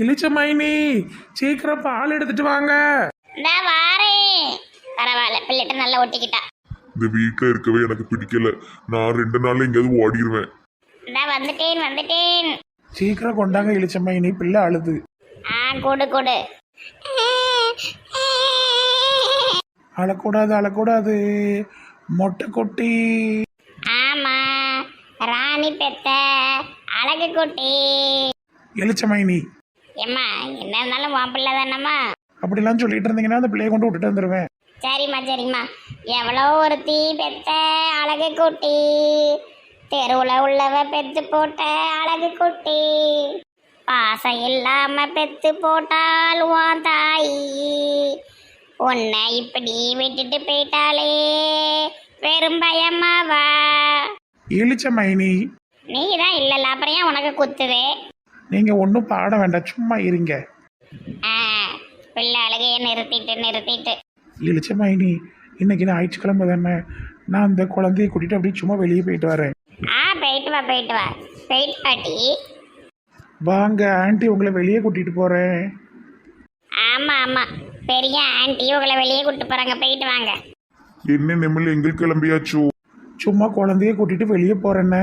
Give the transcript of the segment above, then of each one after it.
இளிச்சமைனி சீக்கிரம் பால் எடுத்துட்டு வாங்க. நான் வாரேன். பரவாயில்ல பிள்ளைகிட்ட நல்லா ஒட்டிக்கிட்டா. இந்த வீட்டில் இருக்கவே எனக்கு பிடிக்கல. நான் ரெண்டு நாள்ல எங்கேயாவது ஓடிடுவேன் நான் வந்துட்டேன் வந்துட்டேன். சீக்கிரம் கொண்டாங்க இளிச்சமைனி பிள்ளை அழுது. ஆ கொடு கொடு. அழக்கூடாது அழக்கூடாது. மொட்டை கொட்டி. ஆமா ராணி பெத்த அழகு குட்டி. இளிச்சமைனி ஏம்மா என்ன இருந்தாலும் உன் பிள்ளை தானம்மா. அப்படிலாம் சொல்லிட்டு இருந்தீங்கன்னா அந்த பிள்ளைய கொண்டு விட்டுட்டு வந்துடுவேன் சரிம்மா சரிம்மா. எவ்வளோ ஒரு தீ பெத்த அழகு குட்டி. தெருவில் உள்ளவ பெத்து போட்ட அழகு குட்டி. பாசம் இல்லாம பெத்து போட்டால் உன் தாயி. உன்னை இப்படி விட்டுட்டு போயிட்டாலே வெறும் பயமாவா? இளிச்சமைனி நீ தான் இல்லைல்ல அப்புறம் ஏன் உனக்கு குத்துதே? நீங்க ஒன்றும் பாட வேண்டாம் சும்மா இருங்க. பிள்ளை அழுகையை நிறுத்திட்டு நிறுத்திட்டு. இளிச்சமைனி இன்னைக்கு ஞாயிற்றுக்கிழமை தானே நான் அந்த குழந்தைய கூட்டிட்டு அப்படியே சும்மா வெளியே போயிட்டு வரேன். ஆ போயிட்டு வா போயிட்டு வா. போயிட்டு பாட்டி வாங்க ஆண்டி உங்களை வெளியே கூட்டிட்டு போறேன். ஆமா ஆமா. பெரிய ஆன்ட்டி உங்களை வெளியே கூட்டு போறாங்க போயிட்டு வாங்க. என்ன நிமில் எங்கே கிளம்பியாச்சு? சும்மா குழந்தைய கூட்டிட்டு வெளியே போறேன்னு.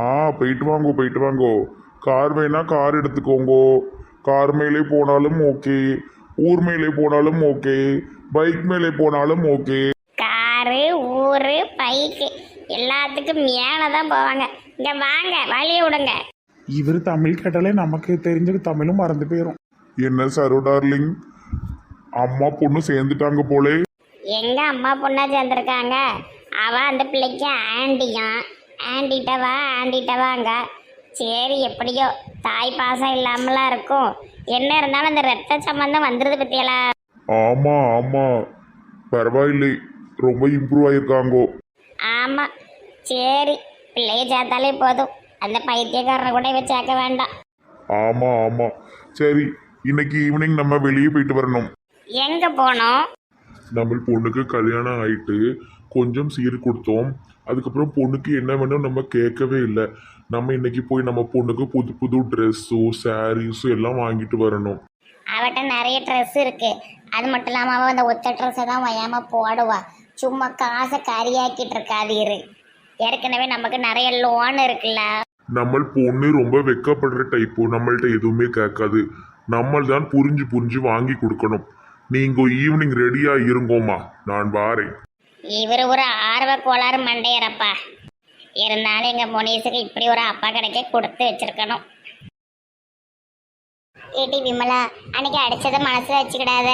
ஆ போயிட்டு வாங்கோ போயிட்டு வாங்கோ. கார் வேணா கார் எடுத்துக்கோங்கோ. கார் மேலே போனாலும் ஓகே. ஊர் மேலே போனாலும் ஓகே. பைக் மேலே போனாலும் ஓகே. காரு ஊரு பைக்கு எல்லாத்துக்கும் மேலே தான் போவாங்க. இங்க வாங்க வழிய விடுங்க. இவர் தமிழ் கேட்டாலே நமக்கு தெரிஞ்ச தமிழும் மறந்து போயிடும் என்ன சரோ டார்லிங்? அம்மா பொண்ணு சேர்ந்துட்டாங்க போலே. எங்க அம்மா பொண்ணா சேர்ந்துருக்காங்க? அவ அந்த பிள்ளைக்கு ஆண்டியான் ஆண்டிட்ட வா ஆண்டிட்ட வாங்க. சரி எப்படியோ? தாய் பாசம் இல்லாமலாம் இருக்கும். என்ன இருந்தாலும் அந்த ரத்த சம்பந்தம் வந்துருது பத்தியலா? ஆமா ஆமா. பரவாயில்லை. ரொம்ப இம்ப்ரூவ் ஆயிருக்காங்கோ. ஆமா. சரி பிள்ளைய சேர்த்தாலே போதும். அந்த பைத்தியக்காரனை கூட இவ சேர்க்க வேண்டாம். ஆமா ஆமா. சரி இன்னைக்கு ஈவினிங் நம்ம வெளியே போயிட்டு வரணும். எங்க போனோம்? நம்ம பொண்ணுக்கு கல்யாணம் ஆயிட்டு கொஞ்சம் சீர் கொடுத்தோம். அதுக்கப்புறம் பொண்ணுக்கு என்ன வேணும் நம்ம கேட்கவே இல்லை. நம்ம இன்னைக்கு போய் நம்ம பொண்ணுக்கு புது புது ட்ரெஸ்ஸோ சாரீஸோ எல்லாம் வாங்கிட்டு வரணும். அவட்ட நிறைய ட்ரெஸ் இருக்கு. அது மட்டும் இல்லாம அவ அந்த ஒத்த ட்ரெஸ்ஸை தான் வயாம போடுவா. சும்மா காசை கரியாக்கிட்டு இருக்காது இரு. ஏற்கனவே நமக்கு நிறைய லோன் இருக்குல்ல. நம்ம பொண்ணு ரொம்ப வெக்கப்படுற டைப்பு நம்மள்ட்ட எதுவுமே கேட்காது. நம்ம தான் புரிஞ்சு புரிஞ்சு வாங்கி கொடுக்கணும். நீங்க ஈவினிங் ரெடியா இருங்கோமா நான் வாரேன். இவர் ஒரு ஆர்வ கோளாறு மண்டையரப்பா. இருந்தாலும் எங்க முனீஸுக்கு இப்படி ஒரு அப்பா கிடைக்க கொடுத்து வச்சிருக்கணும். ஏடி விமலா அன்னைக்கு அடிச்சத மனசுல வச்சுக்கிடாத.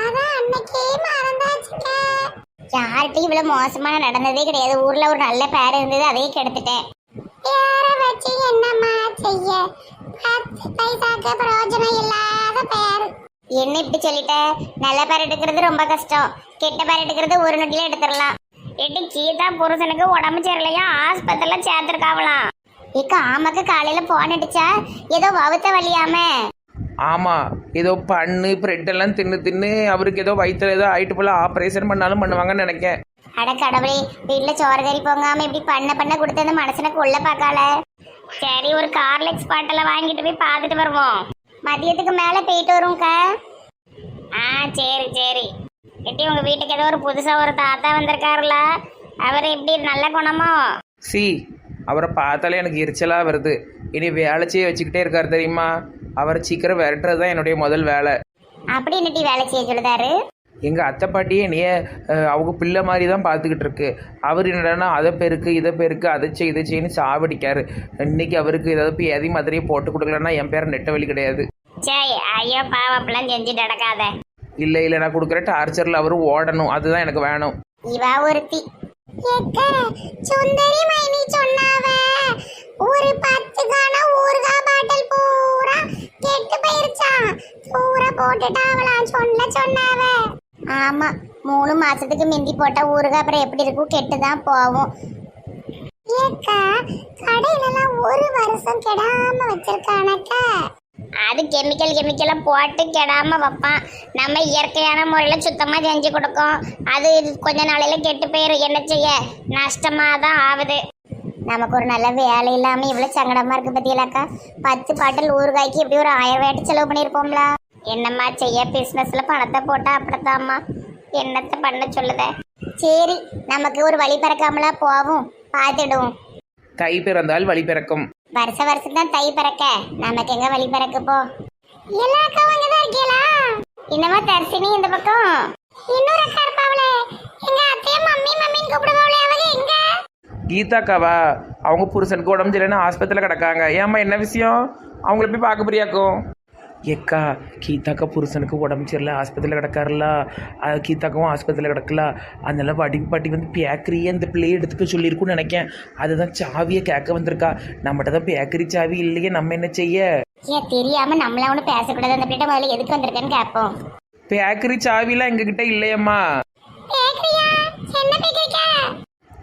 அதான் அன்னைக்கே இவ்வளவு மோசமான நடந்ததே கிடையாது. ஊர்ல ஒரு நல்ல பேர் இருந்தது அதையே கெடுத்துட்டேன். பேரை வச்சு என்னம்மா செய்ய? பத்து பைசாக்கு பிரயோஜனம் இல்லாத பேர் என்ன இப்படி சொல்லிட்ட? நல்ல பேர் எடுக்கிறது ரொம்ப கஷ்டம். கெட்ட பேர் எடுக்கிறது ஒரு நொடியில எடுத்துடலாம். எட்டு கீதா புருஷனுக்கு உடம்பு சரியில்லையா? ஆஸ்பத்திரியில சேர்த்துருக்காவலாம் இக்க ஆமாக்கு காலையில போன் அடிச்சா ஏதோ வவுத்த வழியாம ஆமாம் ஏதோ பண்ணு பிரெட் எல்லாம் தின்னு தின்னு அவருக்கு ஏதோ வயிற்றுல ஏதோ ஆயிட்டு போல ஆப்ரேஷன் பண்ணாலும் பண்ணுவாங்கன்னு நினைக்கேன். அட கடவுளே வீட்டுல சோறு கறி பொங்காம இப்படி பண்ண பண்ண கொடுத்து அந்த மனுஷனுக்கு உள்ள பார்க்கால சரி ஒரு கார்லெக்ஸ் பாட்டில் வாங்கிட்டு போய் பார்த்துட்டு வருவோம். மதியத்துக்கு மேல போயிட்டு வருவோம்க்கா ஆ சரி சரி. எட்டி உங்க வீட்டுக்கு ஏதோ ஒரு புதுசா ஒரு தாத்தா வந்திருக்காருல. அவர் எப்படி நல்ல குணமோ? சி அவரை பார்த்தாலே எனக்கு எரிச்சலாக வருது. இனி வேலை செய்ய வச்சுக்கிட்டே இருக்கார் தெரியுமா? அவரை சீக்கிரம் விரட்டுறது தான் என்னுடைய முதல் வேலை. அப்படி என்னட்டி வேலை செய்ய சொல்லுதாரு? எங்கள் அத்தை பாட்டியே என்னைய அவங்க பிள்ளை மாதிரி தான் பார்த்துக்கிட்டு இருக்கு. அவர் என்னடான்னா அதை பெருக்கு இதை பெருக்கு அதை செய் இதை செய்யன்னு சாவடிக்காரு. இன்னைக்கு அவருக்கு ஏதாவது போய் எதை மாதிரியே போட்டு கொடுக்கலன்னா என் பேர் நெட்டவழி கிடையாது. ஐயோ நடக்காத. இல்லை இல்லை நான் கொடுக்குற டார்ச்சரில் அவர் ஓடணும். அதுதான் எனக்கு வேணும். இவா ஒருத்தி. சுந்தரி மைனி சொன்னாவ? ஒரு பத்து கான ஊறுகா பாட்டில் பூரா கெட்டு போயிருச்சான் பூரா போட்டுட்டாவலாம் சொல்ல சொன்னாவ. ஆமா மூணு மாசத்துக்கு மிந்தி போட்டால் ஊறுகாய் அப்புறம் எப்படி இருக்கும்? கெட்டு தான் போகும். ஏக்கா கடையிலலாம் ஒரு வருஷம் கெடாம வச்சிருக்கானக்கா அது கெமிக்கல் கெமிக்கலா போட்டு கெடாம வைப்பான். நம்ம இயற்கையான முறையில் சுத்தமாக செஞ்சு கொடுக்கோம். அது கொஞ்ச நாளையில் கெட்டு போயிடும் என்ன செய்ய? நஷ்டமாக தான் ஆகுது. நமக்கு ஒரு நல்ல வேலை இல்லாமல் இவ்வளோ சங்கடமாக இருக்குது பத்தியலாக்கா பத்து பாட்டில் ஊறுகாய்க்கு எப்படி ஒரு ஆயிரம் ரூபாய்ட்டு செலவு பண்ணியிருப்போம்ல? என்னம்மா செய்ய? பிசினஸ்ல பணத்தை போட்டா அப்படித்தாம்மா? என்னத்தை பண்ண சொல்லுத? சரி நமக்கு ஒரு வழி பிறக்காமலா போவோம். பார்த்துடுவோம். தை பிறந்தால் வழி பிறக்கும். வருஷ வருஷம் தான் தை பிறக்க. நமக்கு எங்க வழி பிறக்கு போ. எல்லா அக்காவும் இங்கதான் இருக்கீங்களா? என்னமா தர்சினி இந்த பக்கம்? இன்னொரு அக்கா இருப்பாவளே. எங்க அத்தைய மம்மி மம்மின்னு கூப்பிடுவாங்களே அவங்க எங்க? கீதாக்காவா அவங்க புருஷனுக்கு உடம்பு சரியில்லைன்னு ஆஸ்பத்திரியில் கிடக்காங்க. ஏம்மா என்ன விஷயம்? அவங்கள போய் பார்க்க போறியாக்கும் ஏக்கா கீதாக்கா புருஷனுக்கு உடம்பு சரியில்லை ஆஸ்பத்திரியில் கிடக்காருல? கீதாக்காவும் ஆஸ்பத்திரியில் கிடக்கல? அதனால பாட்டி பாட்டி வந்து பேக்கரியே அந்த பிள்ளையை எடுத்துக்க சொல்லியிருக்குன்னு நினைக்கேன். அதுதான் சாவியை கேட்க வந்திருக்கா. நம்மகிட்ட தான் பேக்கரி சாவி இல்லையே நம்ம என்ன செய்ய? ஏன் தெரியாம நம்மள ஒண்ணு பேசக்கூடாது. அந்த பிள்ளை முதல்ல எதுக்கு வந்திருக்கேன்னு கேட்போம். பேக்கரி சாவிலாம் எங்ககிட்ட இல்லையம்மா.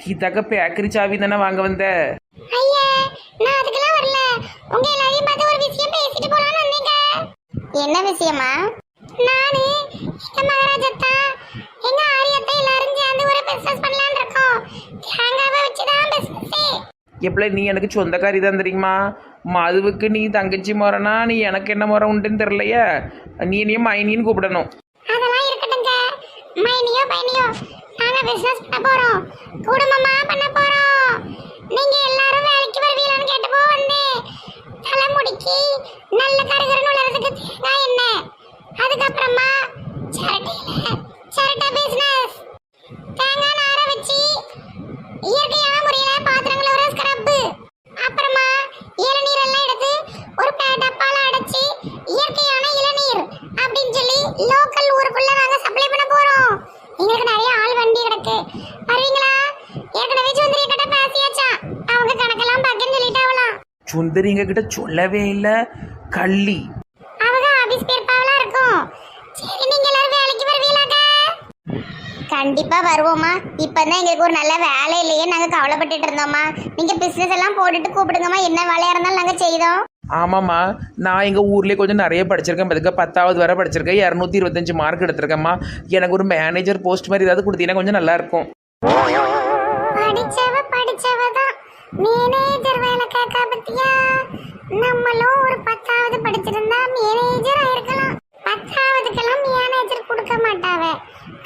கீதாக்கா பேக்கரி சாவி தானே வாங்க வந்த? ஐயா நான் அதுக்கெல்லாம் வரல. உங்க எல்லாரையும் பார்த்து ஒரு விஷயம் பேசிட்டு வந்தீங்க என்ன விஷயமா? நானு எங்க மகாராஜத்தா எங்க ஆரியத்தா எல்லாரும் சேர்ந்து ஒரு பிசினஸ் பண்ணலாம்னு இருக்கோம். தேங்காவை வச்சுதான் பிசினஸ் எப்பல நீ எனக்கு சொந்தக்காரி தான் தெரியுமா? மதுவுக்கு நீ தங்கச்சி முறைனா நீ எனக்கு என்ன முறை உண்டுன்னு தெரிலையே நீ என்னையும் மைனின்னு கூப்பிடணும். அதெல்லாம் இருக்கட்டுங்க மைனியோ பைனியோ நாங்க பிசினஸ் பண்ண போறோம். குடும்பமா பண்ண போறோம். நீங்க எல்லாரும் வேலைக்கு வருவீங்களான்னு கேட்டப்போ வந்தேன். தலைமுடிக்கு நல்ல கருகருன்னு வளர்றதுக்கு தேங்காய் என்ன? அதுக்கப்புறமா சரட்டையில சரட்டை பிஸ்னஸ் தேங்காய் நார வச்சு இயற்கையான முறையில பாத்திரங்களை ஒரு ஸ்க்ரப்பு அப்புறமா இளநீர் எல்லாம் எடுத்து ஒரு டப்பால அடைச்சி இயற்கையான இளநீர் அப்படின்னு சொல்லி லோக்கல் ஊருக்குள்ள நாங்க சப்ளை பண்ண போறோம். எங்களுக்கு நிறைய ஆள் வண்டி கிடக்கு வருவீங்களா ஏற்கனவே சுந்தரி கிட்ட பேசியாச்சா அவங்க கணக்கெல்லாம் பார்க்கன்னு சொல்லிட்டாவலாம் சுந்தரிங்க கிட்ட சொல்லவே இல்லை. கள்ளி. அவங்க ஆபீஸ் போயிருப்பாவளா இருக்கும். சரி நீங்க எல்லாரும் வேலைக்கு வருவீங்களாக்கா? கண்டிப்பா வருவோமா இப்பதான் எங்களுக்கு ஒரு நல்ல வேலை இல்லையே. நாங்க கவலைப்பட்டுட்டு இருந்தோம்மா. நீங்க பிசினஸ் எல்லாம் போட்டுட்டு கூப்பிடுங்கம்மா. என்ன வேலையா இருந்தாலும் நாங்க செய்தோம். ஆமாம்மா. நான் எங்கள் ஊர்லேயே கொஞ்சம் நிறைய படிச்சிருக்கேன். பதுக்க பத்தாவது வரை படிச்சிருக்கேன். இரநூத்தி இருபத்தஞ்சு மார்க் எடுத்திருக்கேம்மா. எனக்கு ஒரு மேனேஜர் போஸ்ட் மாதிரி ஏதாவது கொடுத்தீங்கன்னா கொஞ்சம் நல்லா இருக்கும். படிச்சவ படிச்சவ மேனேஜர் வேலை கேட்க பத்தியா? நம்மளும் ஒரு பத்தாவது படிச்சிருந்தா மேனேஜர் ஆயிருக்கலாம். பத்தாவதுக்கெல்லாம் மேனேஜர் கொடுக்க மாட்டாவ.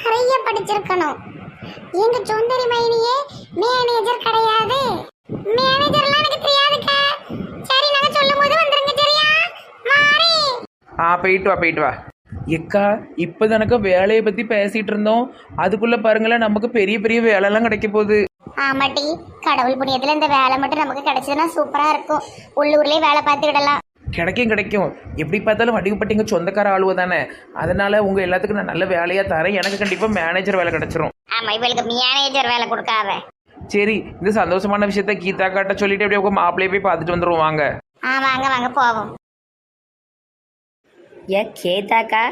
நிறைய படிச்சிருக்கணும். எங்க சுந்தரி மைனியே மேனேஜர் கிடையாது. மேனேஜர்லாம் எனக்கு தெரியாதுக்க. சரி நாங்க சொல்லும் போது வந்துருங்க சரியா? மாறி. ஆ போயிட்டு வா போயிட்டு வா. எக்கா இப்போ தானக்கா வேலையை பற்றி பேசிகிட்டு இருந்தோம். அதுக்குள்ளே பாருங்களேன் நமக்கு பெரிய பெரிய வேலைலாம் கிடைக்க போகுது. ஆமாட்டி கடவுள் புண்ணியத்துல இந்த வேலை மட்டும் நமக்கு கிடைச்சதுன்னா சூப்பரா இருக்கும். உள்ளூர்லயே வேலை பார்த்துக்கிடலாம். கிடைக்கும் கிடைக்கும். எப்படி பார்த்தாலும் வடிவுப்பட்டிங்க சொந்தக்கார ஆளுவ தானே. அதனால உங்கள் எல்லாத்துக்கும் நான் நல்ல வேலையாக தரேன். எனக்கு கண்டிப்பாக மேனேஜர் வேலை கிடைச்சிரும். ஆமா இவளுக்கு மேனேஜர் வேலை கொடுக்காத. சரி இந்த சந்தோஷமான விஷயத்த கீதா காட்ட சொல்லிட்டு அப்படியே உங்கள் மாப்பிள்ளைய போய் பார்த்துட்டு வந்துருவோம் வாங்க. ஆ வாங்க வாங்க போவோம். ஏ கேத்தாக்கா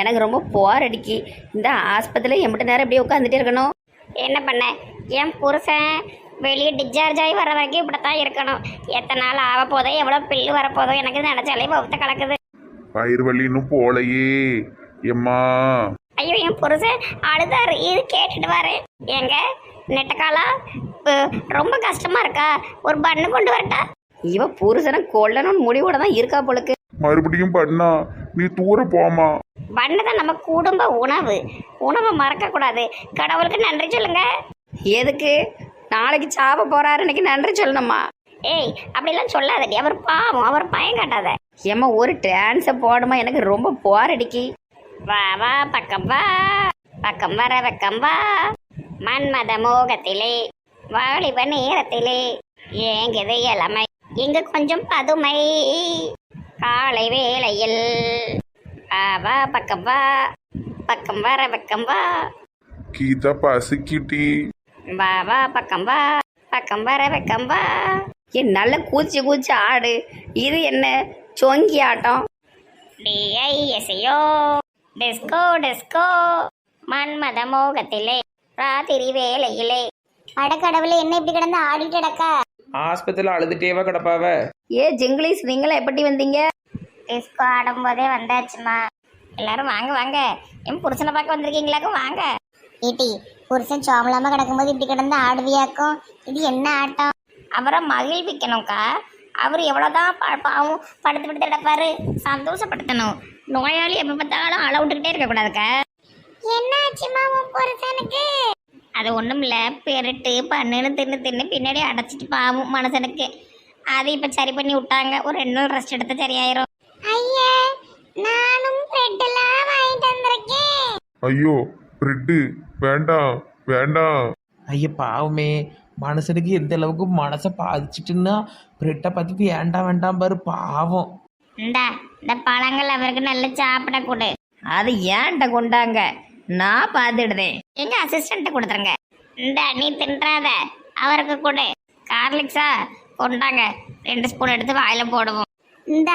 எனக்கு ரொம்ப போர் அடிக்கி. இந்த ஆஸ்பத்திரியில் எம்பிட்ட நேரம் இப்படியே உட்காந்துட்டே இருக்கணும். என்ன பண்ண? என் புருஷன் வெளியே டிஸ்சார்ஜ் ஆகி வர வரைக்கும் இப்படித்தான் இருக்கணும். எத்தனை நாள் ஆக போதோ எவ்வளோ பில்லு வரப்போதோ எனக்கு நினச்சாலே பௌத்த கலக்குது பயிர் வலி இன்னும் போலையே. எம்மா. ஐயோ என் புருஷன் அழுதாரு. இது கேட்டுட்டு வாரு. எங்க நெட்டக்காலா ரொம்ப கஷ்டமா இருக்கா? ஒரு பண்ணு கொண்டு வரட்டா? இவ புருஷனை கொல்லணும்னு முடிவோட தான் இருக்கா போலுக்கு. மறுபடியும் பண்ணா. நீ தூர போமா பண்ணு தான் நம்ம குடும்ப உணவு. உணவை மறக்க கூடாது கடவுளுக்கு நன்றி சொல்லுங்க. எதுக்கு? நாளைக்கு சாப்ப போறாரு. இன்னைக்கு நன்றி சொல்லணுமா? ஏய் அப்படிலாம் சொல்லாதடி. அவர் பாவம். அவர் பயம் காட்டாத. ஏம்மா ஒரு டான்ஸை போடுமா? எனக்கு ரொம்ப போர் அடிக்கி. வா வா பக்கம் வா. பக்கம் வர பக்கம் வா. மன்மத மோகத்திலே வாலிப நேரத்திலே ஏங்குது இளமை. இங்கு கொஞ்சம் பதுமை. காலை வேளையில். வா வா பக்கம் வா. பக்கம் வர பக்கம் வா. கீதா பசிக்கிட்டி வா வா பக்கம் வா பக்கம் வர பக்கம் வா. நல்ல கூச்சி கூச்சி ஆடு. இது என்ன? சொங்கி ஆட்டம். டிஐஎஸ்யோ டிஸ்கோ டிஸ்கோ. மன்மத மோகத்திலே ராத்திரி வேலையிலே அடக்கடவுளே என்ன இப்படி கிடந்து ஆடிட்டு கிடக்கா? ஆஸ்பத்திரியில் அழுதுட்டேவா கிடப்பாவ? ஏ ஜிங்கிலீஷ் நீங்களா எப்படி வந்தீங்க? டிஸ்கோ ஆடும்போதே வந்தாச்சுமா. எல்லாரும் வாங்க வாங்க. என் புருஷனை பார்க்க வந்திருக்கீங்களாக்கும் வாங்க. ஈட்டி புருஷன் சோமலாம கிடக்கும்போது இப்படி கிடந்து ஆடுவியாக்கும்? இது என்ன ஆட்டம்? அவரை மகிழ்விக்கணும்க்கா. அவர் எவ்வளோதான் பா- பாவம் படுத்து படுத்து கிடப்பாரு. சந்தோஷப்படுத்தணும். நோயாளி எப்போ பார்த்தாலும் அழ விட்டுக்கிட்டே இருக்கக்கூடாதுக்கா. என்னாச்சுமா உன் புருஷனுக்கு? அது ஒன்றும் இல்லை. பெருட்டு பண்ணுன்னு தின்னு தின்னு பின்னாடி அடைச்சிட்டு பாவம் மனுஷனுக்கு. அது இப்போ சரி பண்ணி விட்டாங்க. ஒரு ரெண்டு நாள் ரெஸ்ட் எடுத்து சரியாயிரும். ஐயா நானும் பிரெட்டெல்லாம் வாங்கிட்டு வந்திருக்கேன். ஐயோ பிரெட்டு. வேண்டாம் வேண்டாம் ஐயா பாவமே. மனுஷனுக்கு எந்த அளவுக்கு மனசை பாதிச்சிட்டுன்னா பிரெட்டை பார்த்து வேண்டாம் வேண்டாம் பாரு பாவம். இந்தா இந்த பழங்கள் அவருக்கு நல்லா சாப்பிட கொடு. அது ஏன்ட்ட கொண்டாங்க? நான் பார்த்துடுதேன் எங்க அசிஸ்டன்ட் கொடுத்துருங்க. இந்த நீ தின்றாத. அவருக்கு கொடு. கார்லிக்ஸா கொண்டாங்க. ரெண்டு ஸ்பூன் எடுத்து வாயில போடுவோம். இந்த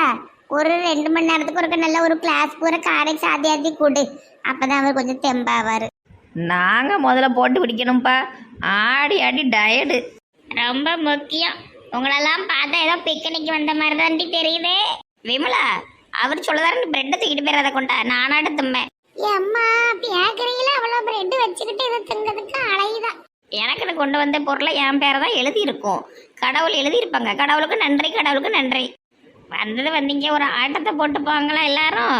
ஒரு ரெண்டு மணி நேரத்துக்கு ஒருக்க நல்ல ஒரு கிளாஸ் பூரா கார்லிக்ஸ் ஆதி ஆதி கொடு அப்பதான் அவர் கொஞ்சம் தெம்பாவாரு. நாங்கள் முதல்ல போட்டு பிடிக்கணும்ப்பா ஆடி ஆடி டயர்டு ரொம்ப முக்கியம். உங்களெல்லாம் பார்த்தா ஏதோ பிக்னிக் வந்த மாதிரி தாண்டி தெரியுதே. விமலா அவர் சொல்லதாரு பிரெட்டை தூக்கிட்டு போயிடாத கொண்டா. நானாடு தும்பேன். அம்மா பேக்கரியில அவ்வளோ பிரெட் வச்சுக்கிட்டு இதை திங்கிறதுக்கு அலையுதான் எனக்குன்னு கொண்டு வந்த பொருளை என் பேரை தான் எழுதி இருக்கும் கடவுள் எழுதியிருப்பாங்க. கடவுளுக்கு நன்றி கடவுளுக்கு நன்றி. வந்தது வந்தீங்க ஒரு ஆட்டத்தை போட்டு போங்களா எல்லாரும்?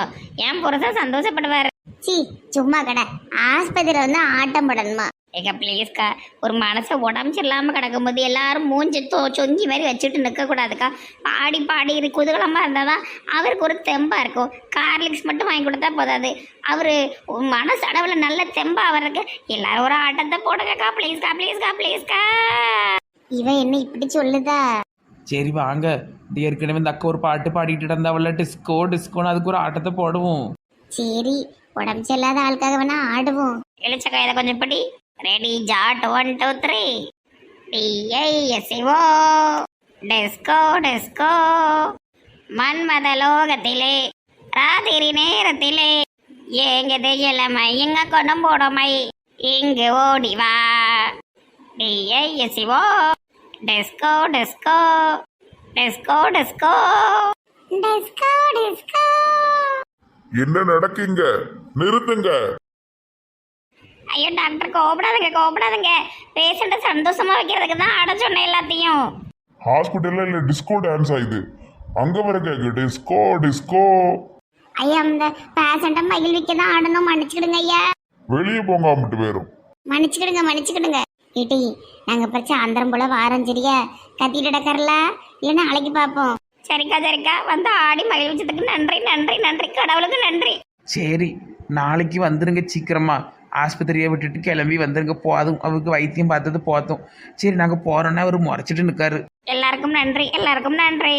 என் புருஷன் சந்தோஷப்படுவாரு. சி சும்மா கடை. ஆஸ்பத்திரியில் வந்து ஆட்டம் போடணுமா? ஏங்க ப்ளீஸ்க்கா ஒரு மனசை உடம்பு சரியில்லாமல் கிடக்கும்போது எல்லாரும் மூஞ்சி தோ சொங்கி மாதிரி வச்சுட்டு நிற்கக்கூடாதுக்கா பாடி பாடி இது குதூகலமாக இருந்தால் தான் அவருக்கு ஒரு தெம்பாக இருக்கும். கார்லிக்ஸ் மட்டும் வாங்கி கொடுத்தா போதாது. அவர் மனசு அளவில் நல்ல தெம்பா அவருக்கு. எல்லாரும் ஒரு ஆட்டத்தை போடுங்கக்கா ப்ளீஸ்க்கா ப்ளீஸ்க்கா ப்ளீஸ்க்கா இவன் என்ன இப்படி சொல்லுதா? சரி வாங்க. ஏற்கனவே இந்த அக்கா ஒரு பாட்டு பாடிக்கிட்டு இருந்தாவல்ல டிஸ்கோ டிஸ்கோன்னு அதுக்கு ஒரு ஆட்டத்தை போடுவோம். சரி உடம்பு சரியில்லாத ஆளுக்காக வேணா ஆடுவோம். எழுச்சக்கா இதை கொஞ்சம் படி. Ready Jat one two three DISEO disco disco மன்மத லோகத்திலே ராத்திரி நேரத்திலே ஏங்குது இளமை இங்க கொண்டும் போடமை. இங்கு ஓடிவா வா. Tesco Tesco Tesco Tesco Tesco Tesco என்ன நடக்குங்க? நிறுத்துங்க. ஐயோ டாக்டர் கோபப்படாதுங்க கோபப்படாதுங்க. பேஷண்ட்டை சந்தோஷமா வைக்கிறதுக்கு தான் ஆட சொன்னேன் எல்லாத்தையும். ஹாஸ்பிட்டல்ல இல்ல டிஸ்கோ டான்ஸ் ஆயுது அங்க வர கேக்கு டிஸ்கோ டிஸ்கோ ஐயா அந்த பேஷண்ட்டை மகிழ்விக்க தான் ஆடணும். மன்னிச்சுக்கிடுங்க ஐயா. வெளியே போங்க அம்பிட்டு பேரும் மன்னிச்சுக்கிடுங்க மன்னிச்சுக்கிடுங்க. ஏட்டி நாங்க பறிச்ச ஆந்திரம் போல வாரம் சரியா? கத்திட்டு டக்கர்ல இல்லைன்னா நாளைக்கு பார்ப்போம் சரிக்கா சரிக்கா. வந்து ஆடி மகிழ்விச்சதுக்கு நன்றி நன்றி நன்றி. கடவுளுக்கு நன்றி. சரி நாளைக்கு வந்துருங்க சீக்கிரமா. ஆஸ்பத்திரியை விட்டுட்டு கிளம்பி வந்துருங்க. போதும் அவருக்கு வைத்தியம் பார்த்தது போதும். சரி நாங்கள் போகிறோன்னா அவர் முறைச்சிட்டு நிற்காரு எல்லாருக்கும் நன்றி எல்லாருக்கும் நன்றி.